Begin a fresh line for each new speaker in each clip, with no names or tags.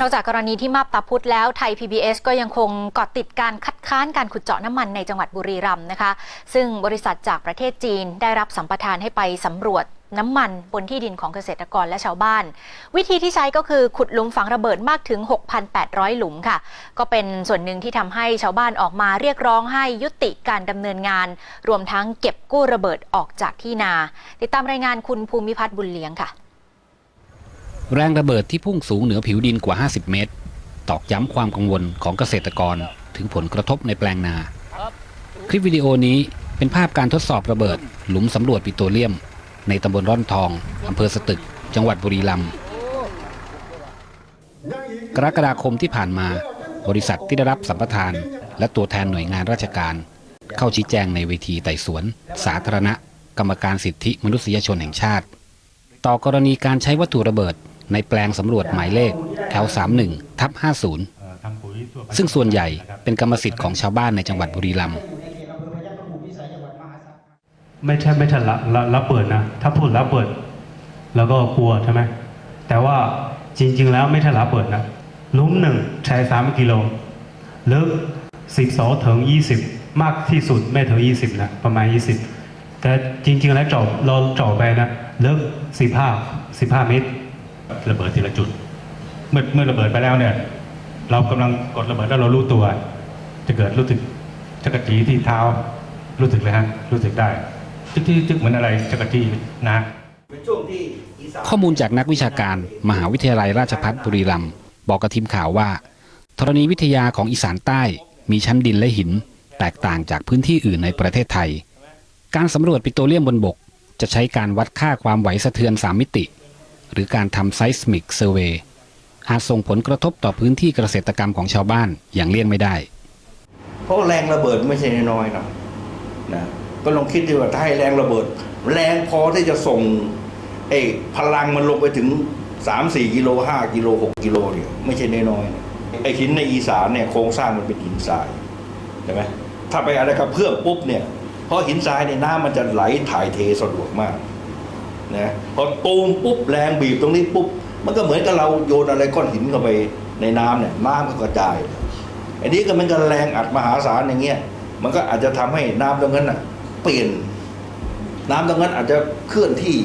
นอกจากกรณีที่มาบตาพุธแล้วไทย PBS ก็ยังคงเกาะติดการคัดค้านการขุดเจาะน้ำมันในจังหวัดบุรีรัมย์นะคะ ซึ่งบริษัทจากประเทศจีนได้รับสัมปทานให้ไปสำรวจน้ำมันบนที่ดินของเกษตรกรและชาวบ้าน วิธีที่ใช้ก็คือขุดหลุมฝังระเบิดมากถึง 6,800 หลุมค่ะ ก็เป็นส่วนหนึ่งที่ทำให้ชาวบ้านออกมาเรียกร้องให้ยุติการดำเนินงาน รวมทั้งเก็บกู้ระเบิดออกจากที่นา ติดตามรายงานคุณภูมิพัฒน์บุญเลี้ยงค่ะ
แรงระเบิดที่พุ่งสูงเหนือผิวดินกว่า 50 เมตร ตอกย้ำความกังวลของเกษตรกรถึงผลกระทบในแปลงนา คลิปวิดีโอนี้เป็นภาพการทดสอบระเบิด หลุมสำรวจปิโตรเลียม ในตำบลร่อนทองอำเภอสตึก จังหวัดบุรีรัมย์กรกฎาคมที่ผ่านมา บริษัทที่ได้รับสัมปทาน และตัวแทนหน่วยงานราชการ เข้าชี้แจงในเวทีไต่สวน สาธารณะ กรรมการสิทธิมนุษยชนแห่งชาติ ต่อกรณีการใช้วัตถุระเบิด ในแปลงสำรวจหมายเลข L31 ทับ50 ซึ่งส่วนใหญ่เป็นกรรมสิทธิ์ของชาวบ้านในจังหวัดบุรีรัมย์
ไม่ใช่ไม่ใช่ละละระเบิดนะ ถ้าพูดระเบิด แล้วก็กลัวใช่ไหมแต่ว่าจริง ๆ แล้วไม่ใช่ระเบิดนะลุมหนึ่งใช้สามกิโลลึกสิบสองถึงยี่สิบมากที่สุดไม่ถึงยี่สิบนะประมาณยี่สิบแต่จริง ๆ แล้วเจาะเราเจาะไปนะลึกสิบห้าสิบห้าเมตร
ระเบิดทีละจุด เมื่อเมื่อระเบิดไปแล้วเนี่ย เรากำลังกดระเบิดแล้วเรารู้ตัว จะเกิดรู้สึกจักรจีที่เท้า รู้สึกเลยฮะรู้สึกได้จึ๊กที่จึ๊กเหมือนอะไรจักรจีนะ
ข้อมูลจากนักวิชาการ มหาวิทยาลัยราชภัฏบุรีรัมย์บอกกับทีมข่าวว่าธรณีวิทยาของอีสานใต้มีชั้นดินและหิน แตกต่างจากพื้นที่อื่นในประเทศไทย การสำรวจปิโตรเลียมบนบก จะใช้การวัดค่าความไหวสะเทือน 3 มิติ หรือการทำไซส์มิกเซอร์เวย์อาจส่งผลกระทบต่อพื้นที่เกษตรกรรมของชาวบ้านอย่างเลี่ยงไม่ได้
เพราะแรงระเบิดไม่ใช่น้อยๆนะนะก็ลองคิดดูว่าถ้าให้แรงระเบิด แรงพอที่จะส่งเอ้พลังมันลงไปถึง 3 4 กิโล 5 กิโล 6 กิโลเนี่ยไม่ใช่น้อยๆไอ้หินในอีสานเนี่ยโครงสร้างมันเป็นหินทรายใช่ไหมถ้าไปอะไรกับเพื่อมปุ๊บเนี่ยเพราะหินทรายเนี่ยน้ำมันจะไหลถ่ายเทสะดวกมาก นะพอตูมปุ๊บแรงบีบตรงนี้ปุ๊บมันก็เหมือนกับเราโยนอะไรก้อนหินเข้าไปในน้ำเนี่ยน้ำก็กระจายอันนี้ก็มันก็แรงอัดมหาศาลอย่างเงี้ยมันก็อาจจะทำให้น้ำตรงนั้นน่ะ เปลี่ยน น้ำตรงนั้นอาจจะเคลื่อนที่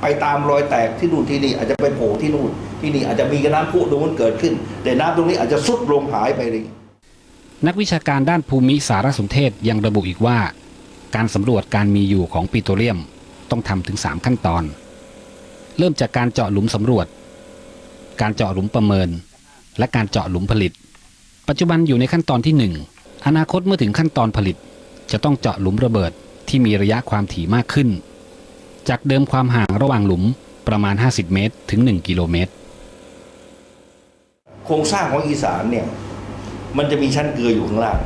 ไปตามรอยแตกที่นู่นที่นี่อาจจะไปโผล่ที่นู่นที่นี่อาจจะมีกระน้ำพุตรงนั้นเกิดขึ้น แต่น้ำตรงนี้อาจจะสุดลงหายไปเลย
นักวิชาการด้านภูมิสารสนเทศยังระบุอีกว่า การสำรวจการมีอยู่ของปิโตรเลียม ต้องทำถึง 3 ขั้นตอน เริ่มจากการเจาะหลุมสำรวจ การเจาะหลุมประเมิน และการเจาะหลุมผลิต ปัจจุบันอยู่ในขั้นตอนที่ 1 อนาคตเมื่อถึงขั้นตอนผลิต จะต้องเจาะหลุมระเบิดที่มีระยะความถี่มากขึ้น จากเดิมความห่างระหว่างหลุมประมาณ 50 เมตร ถึง 1 กิโลเมตร
โครงสร้างของอีสานเนี่ยมันจะมีชั้นเกลืออยู่ข้างล่าง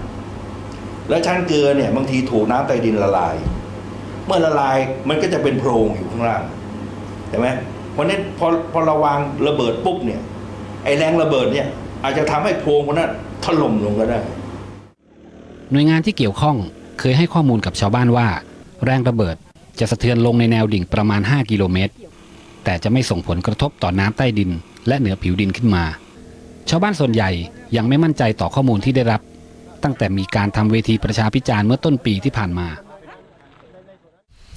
แล้วชั้นเกลือเนี่ยบางทีถูกน้ำใต้ดินละลาย เมื่อละลายมันก็จะเป็นโพรงอยู่ข้างล่างใช่ไหมเพราะนั้นพอพอเราวางระเบิดปุ๊บเนี่ย ไอแรงระเบิดเนี่ย อาจจะทำให้โพรงพวกนั้นถล่มลงก็ได้
หน่วยงานที่เกี่ยวข้องเคยให้ข้อมูลกับชาวบ้านว่า แรงระเบิดจะสะเทือนลงในแนวดิ่งประมาณ 5 กิโลเมตร แต่จะไม่ส่งผลกระทบต่อน้ำใต้ดิน และเหนือผิวดินขึ้นมา ชาวบ้านส่วนใหญ่ยังไม่มั่นใจต่อข้อมูลที่ได้รับ ตั้งแต่มีการทำเวทีประชาพิจารณ์เมื่อต้นปีที่ผ่านมา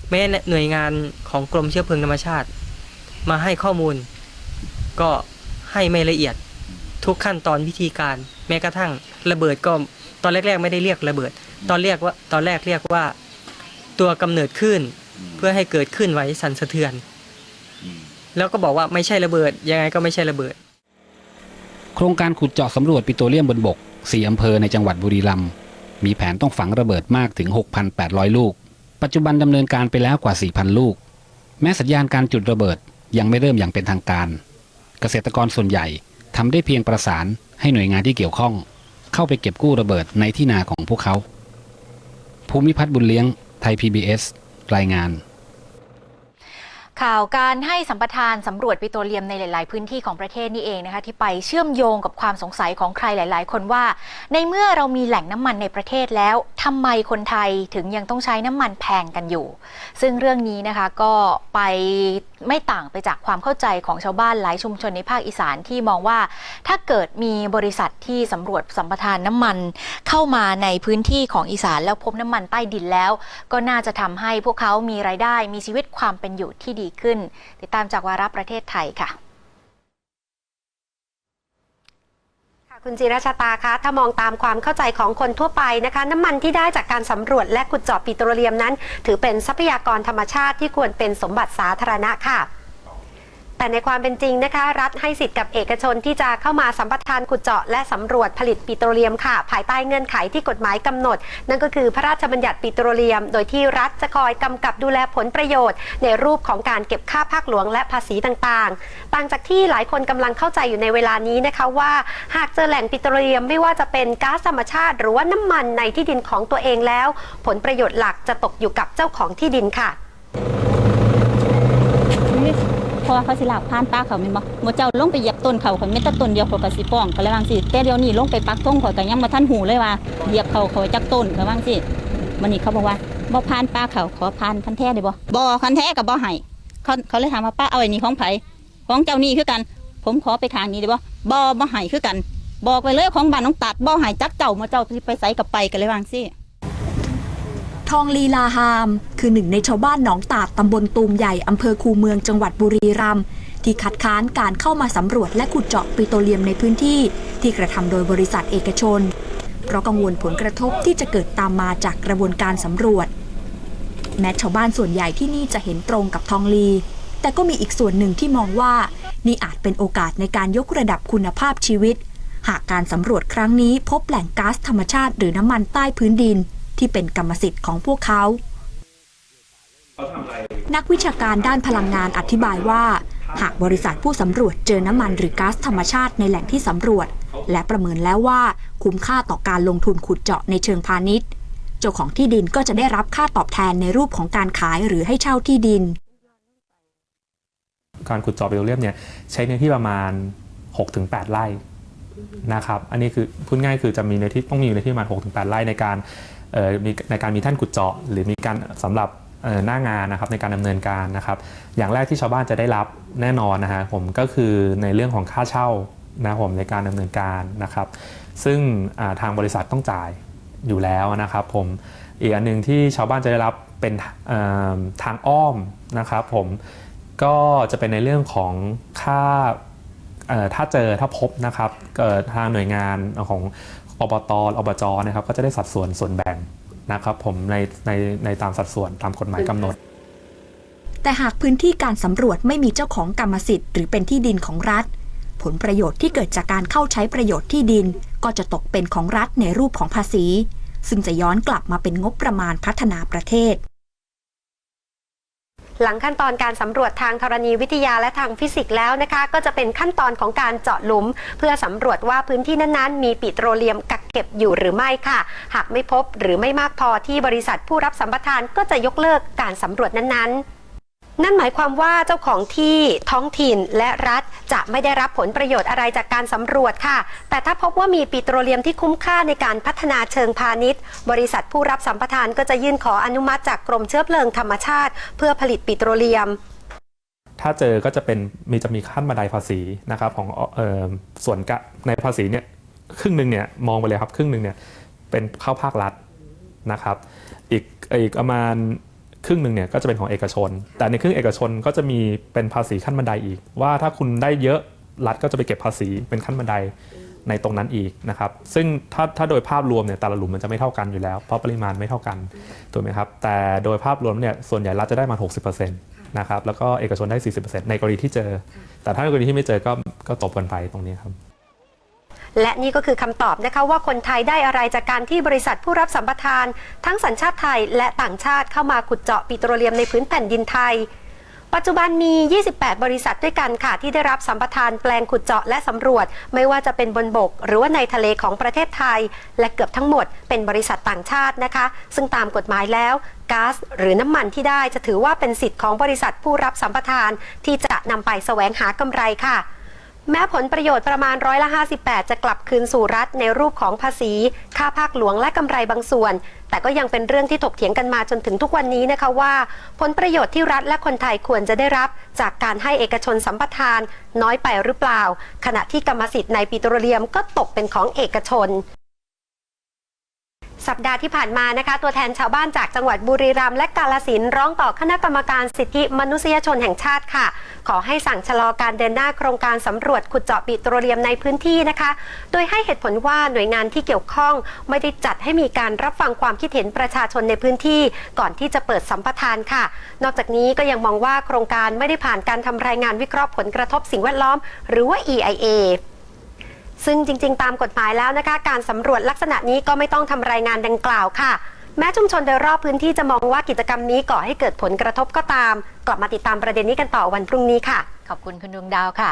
แม้หน่วยงานของกรมเชื้อเพลิงธรรมชาติ มาให้ข้อมูล ก็ให้ไม่ละเอียดทุกขั้นตอนวิธีการ แม้กระทั่งระเบิดก็ตอนแรก ๆ ไม่ได้เรียกระเบิด ตอนเรียกว่าตอนแรกเรียกว่าตัวกำเนิดคลื่นเพื่อให้เกิดขึ้นไหวสั่นสะเทือน แล้วก็บอกว่าไม่ใช่ระเบิด ยังไงก็ไม่ใช่ระเบิด
โครงการขุดเจาะสำรวจปิโตรเลียมบนบก 4 อำเภอในจังหวัดบุรีรัมย์มีแผนต้องฝังระเบิดมากถึง 6,800 ลูก ปัจจุบันดำเนินการไปแล้วกว่า 4,000 ลูก แม้สัญญาณการจุดระเบิดยังไม่เริ่มอย่างเป็นทางการ เกษตรกรส่วนใหญ่ทำได้เพียงประสานให้หน่วยงานที่เกี่ยวข้อง เข้าไปเก็บกู้ระเบิดในที่นาของพวกเขา ภูมิพัฒน์บุญเลี้ยง ไทย PBS รายงาน
ข่าวการให้สัมปทานสำรวจปิโตรเลียมในหลาย ๆ พื้นที่ของประเทศนี่เองนะคะที่ไปเชื่อมโยงกับความสงสัยของใครหลาย ๆ คนว่า ในเมื่อเรามีแหล่งน้ำมันในประเทศแล้วทำไมคนไทยถึงยังต้องใช้น้ำมันแพงกันอยู่ ซึ่งเรื่องนี้นะคะก็ไปไม่ต่างไปจากความเข้าใจของชาวบ้านหลายชุมชนในภาคอีสานที่มองว่า ถ้าเกิดมีบริษัทที่สำรวจสัมปทานน้ำมัน เข้ามาในพื้นที่ของอีสานแล้วพบน้ำมันใต้ดินแล้ว ก็น่าจะทำให้พวกเขามีรายได้มีชีวิตความเป็นอยู่ที่ดีขึ้น ติดตามจากวาระประเทศไทยค่ะ
ค่ะคุณจิรชาตาคะ ถ้ามองตามความเข้าใจของคนทั่วไปนะคะ น้ำมันที่ได้จากการสำรวจและขุดเจาะปิโตรเลียมนั้น ถือเป็นทรัพยากรธรรมชาติที่ควรเป็นสมบัติสาธารณะค่ะ แต่ในความเป็นจริงนะคะ รัฐให้สิทธิ์กับเอกชนที่จะเข้ามาสัมปทานขุดเจาะและสำรวจผลิตปิโตรเลียมค่ะ ภายใต้เงื่อนไขที่กฎหมายกำหนด นั่นก็คือพระราชบัญญัติปิโตรเลียม โดยที่รัฐจะคอยกำกับดูแลผลประโยชน์ ในรูปของการเก็บค่าภาคหลวงและภาษีต่างๆ ต่างจากที่หลายคนกำลังเข้าใจอยู่ในเวลานี้นะคะว่าหากเจอแหล่งปิโตรเลียมไม่ว่าจะเป็นก๊าซธรรมชาติ หรือว่าน้ำมันในที่ดินของตัวเองแล้ว ผลประโยชน์หลักจะตกอยู่กับเจ้าของที่ดินค่ะ
ราะว่าเขาสิลากผ่านป้าเขาแม่นบ่หมู่เจ้าลงไปเหยียบต้นเขาข่อยแม่นแต่ต้นเดียวข่อยก็สิฟ้องก็เลยว่าจังซี่แต่เดี๋ยวนี้ลงไปปักธงข่อยก็ยังบ่ทันหูเลยว่าเหยียบเขาเขาจักต้นก็ว่าจังซี่วันนี้เขาบอกว่าบ่ผ่านป้าเขาขอผ่านคันแท้ได้บ่บ่คันแท้ก็บ่ให้เขาเขาเลยถามว่าป้าเอาไอ้นี่ของไผของเจ้านี่คือกัน ผมขอไปทางนี้ได้บ่บ่บ่ให้คือกัน บอกไปเลยของบ้านน้องตัดบ่ให้จักเจ้ามาเจ้าไปไสกับไปก็เลยว่าจังซี่
ทองลีลาฮาม คือหนึ่งในชาวบ้านหนองตาดตำบลตูมใหญ่อำเภอคูเมืองจังหวัดบุรีรัมย์ที่คัดค้านการเข้ามาสำรวจและขุดเจาะปิโตรเลียมในพื้นที่ ที่กระทำโดยบริษัทเอกชน เพราะกังวลผลกระทบที่จะเกิดตามมาจากกระบวนการสำรวจ แม้ชาวบ้านส่วนใหญ่ที่นี่จะเห็นตรงกับทองลี แต่ก็มีอีกส่วนหนึ่งที่มองว่า นี่อาจเป็นโอกาสในการยกระดับคุณภาพชีวิต หากการสำรวจครั้งนี้พบแหล่งก๊าซธรรมชาติหรือน้ำมันใต้พื้นดิน ที่เป็นกรรมสิทธิ์ของพวกเขา นักวิชาการด้านพลังงานอธิบายว่า หากบริษัทผู้สำรวจเจอน้ำมันหรือก๊าซธรรมชาติในแหล่งที่สำรวจ และประเมินแล้วว่าคุ้มค่าต่อการลงทุนขุดเจาะในเชิงพาณิชย์ เจ้าของที่ดินก็จะได้รับค่าตอบแทนในรูปของการขายหรือให้เช่าที่ดิน
การขุดเจาะปิโตรเลียมเนี่ยใช้เนื้อที่ประมาณ 6-8 ไร่นะครับ อันนี้คือพูดง่ายคือจะมีเนื้อที่ต้องมีเนื้อที่ประมาณ6-8 ไร่ในการ มีในการมีท่านขุดเจาะ หรือมีการสำหรับหน้างานนะครับในการดำเนินการนะครับ อย่างแรกที่ชาวบ้านจะได้รับแน่นอนนะฮะผมก็คือในเรื่องของค่าเช่านะผมในการดำเนินการนะครับ ซึ่งทางบริษัทต้องจ่ายอยู่แล้วนะครับผมอีกอันหนึ่งที่ชาวบ้านจะได้รับเป็นทางอ้อมนะครับผมก็จะเป็นในเรื่องของค่าถ้าเจอถ้าพบนะครับเกิดทางหน่วยงานของ อบตอบจนะครับก็จะได้สัดส่วนส่วนแบ่งนะครับผมในในในตามสัดส่วนตามกฎหมายกำหนด
แต่หากพื้นที่การสำรวจไม่มีเจ้าของกรรมสิทธิ์หรือเป็นที่ดินของรัฐ ผลประโยชน์ที่เกิดจากการเข้าใช้ประโยชน์ที่ดิน ก็จะตกเป็นของรัฐในรูปของภาษี ซึ่งจะย้อนกลับมาเป็นงบประมาณพัฒนาประเทศ
หลังขั้นตอนการสำรวจทางธรณีวิทยาและทางฟิสิกส์แล้วนะคะ ก็จะเป็นขั้นตอนของการเจาะหลุม เพื่อสำรวจว่าพื้นที่นั้นๆ มีปิโตรเลียมกักเก็บอยู่หรือไม่ค่ะ หากไม่พบหรือไม่มากพอที่บริษัทผู้รับสัมปทานก็จะยกเลิกการสำรวจนั้นๆ นั่นหมายความว่าเจ้าของที่ท้องถิ่นและรัฐจะไม่ได้รับผลประโยชน์อะไรจากการสำรวจค่ะ แต่ถ้าพบว่ามีปิโตรเลียมที่คุ้มค่าในการพัฒนาเชิงพาณิชย์ บริษัทผู้รับสัมปทานก็จะยื่นขออนุมัติจากกรมเชื้อเพลิงธรรมชาติ เพื่อผลิตปิโตรเลียม
ถ้าเจอก็จะเป็นมีจะมีขั้นบันไดภาษีนะครับของออส่วนกะในภาษีเนี่ยครึ่งหนึ่งเนี่ยมองไปเลยครับครึ่งหนึ่งเนี่ยเป็นเข้าภาครัฐนะครับ อีกอีกประมาณ รึ่งหนึ่งเนี่ยก็จะเป็นของเอกชน แต่ในครึ่งเอกชนก็จะมีเป็นภาษีขั้นบันไดอีก ว่าถ้าคุณได้เยอะรัฐก็จะไปเก็บภาษีเป็นขั้นบันไดในตรงนั้นอีกนะครับซึ่งถ้าถ้าโดยภาพรวมเนี่ยแต่ละหลุมมันจะไม่เท่ากันอยู่แล้ว เพราะปริมาณไม่เท่ากันถูกไหมครับแต่โดยภาพรวมเนี่ยส่วนใหญ่รัฐจะได้มา 60%นะครับแล้วก็เอกชนได้ 40%ในกรณีที่เจอ แต่ถ้าในกรณีที่ไม่เจอก็ก็ตบกันไปตรงนี้ครับ
และนี่ก็คือคำตอบนะคะว่าคนไทยได้อะไรจากการที่บริษัทผู้รับสัมปทาน ทั้งสัญชาติไทยและต่างชาติเข้ามาขุดเจาะปิโตรเลียมในพื้นแผ่นดินไทย ปัจจุบันมี 28 บริษัทด้วยกันค่ะ ที่ได้รับสัมปทานแปลงขุดเจาะและสำรวจ ไม่ว่าจะเป็นบนบก หรือว่าในทะเลของประเทศไทย และเกือบทั้งหมดเป็นบริษัทต่างชาตินะคะ ซึ่งตามกฎหมายแล้วก๊าซหรือน้ำมันที่ได้จะถือว่าเป็นสิทธิ์ของบริษัทผู้รับสัมปทาน ที่จะนำไปแสวงหากำไรค่ะ แม้ผลประโยชน์ประมาณร้อยละ 58 จะกลับคืนสู่รัฐในรูปของภาษี ค่าภาคหลวงและกำไรบางส่วน แต่ก็ยังเป็นเรื่องที่ถกเถียงกันมาจนถึงทุกวันนี้นะคะว่า ผลประโยชน์ที่รัฐและคนไทยควรจะได้รับจากการให้เอกชนสัมปทาน น้อยไปหรือเปล่า ขณะที่กรรมสิทธิ์ในปิโตรเลียมก็ตกเป็นของเอกชน สัปดาห์ที่ผ่านมานะคะ ตัวแทนชาวบ้านจากจังหวัดบุรีรัมย์และกาลสินร้องต่อคณะกรรมการสิทธิมนุษยชนแห่งชาติค่ะ ขอให้สั่งชะลอการเดินหน้าโครงการสำรวจขุดเจาะปิโตรเลียมในพื้นที่นะคะ โดยให้เหตุผลว่าหน่วยงานที่เกี่ยวข้อง ไม่ได้จัดให้มีการรับฟังความคิดเห็นประชาชนในพื้นที่ ก่อนที่จะเปิดสัมปทานค่ะ นอกจากนี้ก็ยังมองว่าโครงการไม่ได้ผ่านการทำรายงานวิเคราะห์ผลกระทบสิ่งแวดล้อม หรือว่า EIA ซึ่งจริง ๆ ตามกฎหมายแล้วนะคะ การสำรวจลักษณะนี้ก็ไม่ต้องทำรายงานดังกล่าวค่ะ แม้ชุมชนโดยรอบพื้นที่จะมองว่ากิจกรรมนี้ก่อให้เกิดผลกระทบก็ตาม กลับมาติดตามประเด็นนี้กันต่อวันพรุ่งนี้ค่ะ
ขอบคุณคุณดวงดาวค่ะ